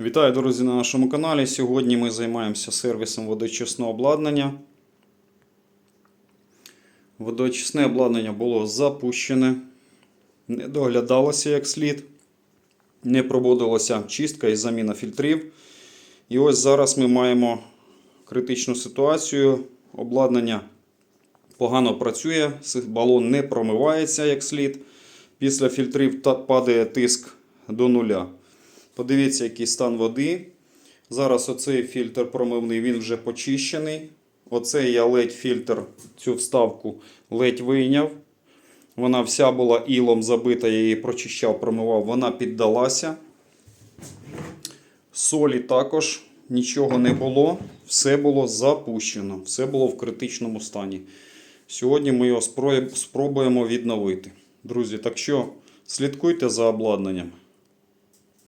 Вітаю, друзі, на нашому каналі. Сьогодні ми займаємося сервісом водочисного обладнання. Водочисне обладнання було запущене, не доглядалося як слід, не проводилася чистка і заміна фільтрів. І ось зараз ми маємо критичну ситуацію. Обладнання погано працює, балон не промивається як слід. Після фільтрів падає тиск до нуля. Подивіться, який стан води. Зараз оцей фільтр промивний, він вже почищений. Оцей я ледь фільтр, цю вставку ледь вийняв. Вона вся була ілом забита, я її прочищав, промивав, вона піддалася. Солі також нічого не було. Все було запущено, все було в критичному стані. Сьогодні ми його спробуємо відновити. Друзі, так що слідкуйте за обладнанням.